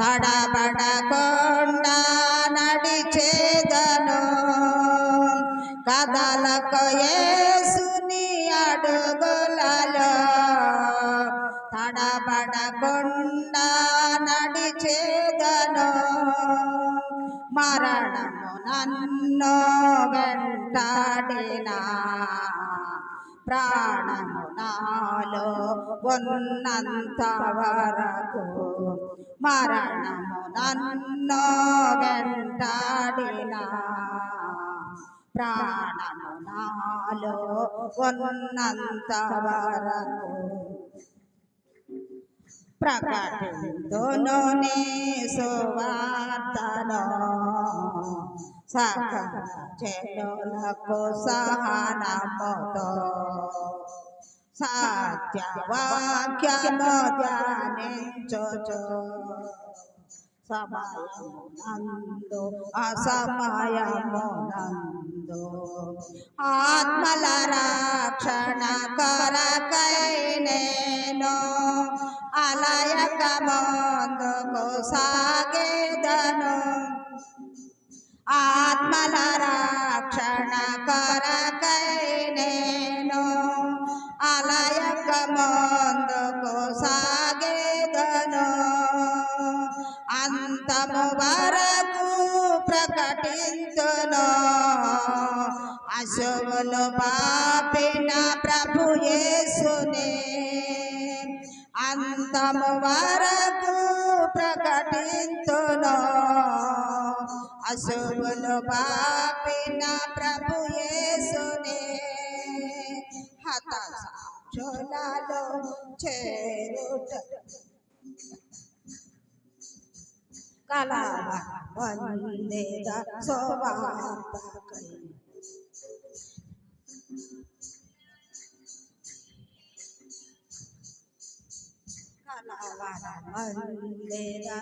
తడబడకుండా నడిచేదను. కథలకు ఏసుని అడుగులలో తడబడకుండా నడిచేదను. మరణము నన్ను వెంటాడినా. ప్రాణము నాలో ఉన్నంత వరకు మరణము నన్ను వెంటాడిన ప్రాణము నాలో ఉన్నంత వరకు ప్రకటింతును నీ సువార్తను సకల చెలులకు సహనముతో సత్యవాక్యము ధ్యానించుచు సమయమునందు అసమయమునందు ఆత్మల రక్షణ కొరకై నేను ఆలయక ముందుకు సాగేదను ఆత్మల రక్షణ కొరకై నేను ఆలయక ముందుకు సాగేదను అంతము వరకు ప్రకటించును అశువులు పా అంతము వరకు ప్రకటింతును అశువులు పాపిన ప్రభు యేసునే హత సాక్షులలో చేరుట కలవ వందేద là là là mình lê đa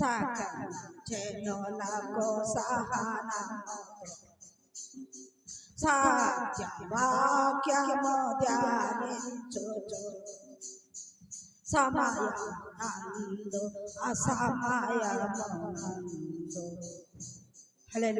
sakam cheno lago sahana satya vakya modhyane samaya nando asamaya nando Hello.